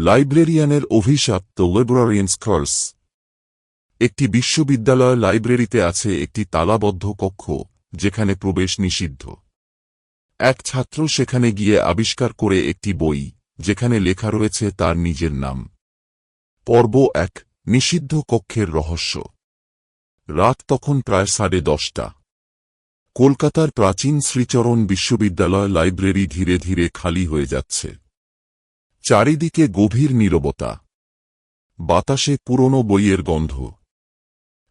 লাইব্রেরিয়ানের অভিশাপ the লাইব্রেরিয়ান্স curse একটি বিশ্ববিদ্যালয় লাইব্রেরিতে আছে একটি তালাবদ্ধ কক্ষ, যেখানে প্রবেশ নিষিদ্ধ। এক ছাত্র সেখানে গিয়ে আবিষ্কার করে একটি বই, যেখানে লেখা রয়েছে তার নিজের নাম। পর্ব এক, নিষিদ্ধ কক্ষের রহস্য। রাত তখন প্রায় সাড়ে দশটা। কলকাতার প্রাচীন শ্রীচরণ বিশ্ববিদ্যালয় লাইব্রেরি ধীরে ধীরে খালি হয়ে যাচ্ছে। চারিদিকে গভীর নীরবতা। বাতাসে পুরনো বইয়ের গন্ধ।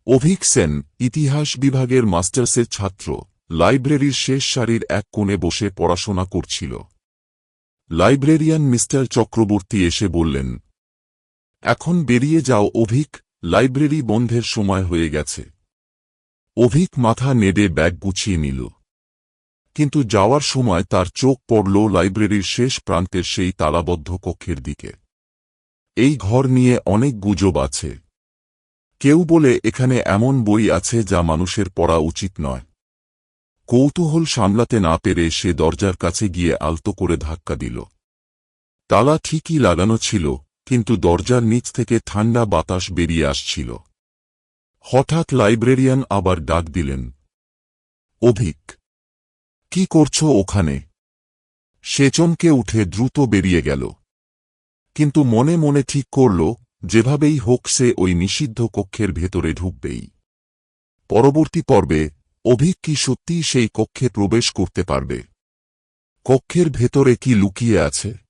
অভিক সেন ইতিহাস বিভাগের মাস্টার্সের ছাত্র, লাইব্রেরির শেষ সারির এক কোণে বসে পড়াশোনা করছিল। লাইব্রেরিয়ান মিস্টার চক্রবর্তী এসে বললেন, এখন বেরিয়ে যাও অভিক, লাইব্রেরি বন্ধের সময় হয়ে গেছে। অভিক মাথা নেড়ে ব্যাগ গুছিয়ে নিল। কিন্তু যাওয়ার সময় তার চোখ পড়ল লাইব্রেরির শেষ প্রান্তের সেই তালাবদ্ধ কক্ষের দিকে। এই ঘর নিয়ে অনেক গুজব আছে। কেউ বলে এখানে এমন বই আছে যা মানুষের পড়া উচিত নয়। কৌতূহল সামলাতে না পেরে সে দরজার কাছে গিয়ে আলতো করে ধাক্কা দিল। তালা ঠিকই লাগানো ছিল, কিন্তু দরজার নিচ থেকে ঠান্ডা বাতাস বেরিয়ে আসছিল। হঠাৎ লাইব্রেরিয়ান আবার ডাক দিলেন অভিক কি করছ ওখানে? সে চমকে উঠে দ্রুত বেরিয়ে গেল। কিন্তু মনে মনে ঠিক করল, যেভাবেই হোক সে ওই নিষিদ্ধ কক্ষের ভেতরে ঢুকবেই। পরবর্তী পর্বে, অভিক কি সত্যিই সেই কক্ষে প্রবেশ করতে পারবে? কক্ষের ভেতরে কি লুকিয়ে আছে?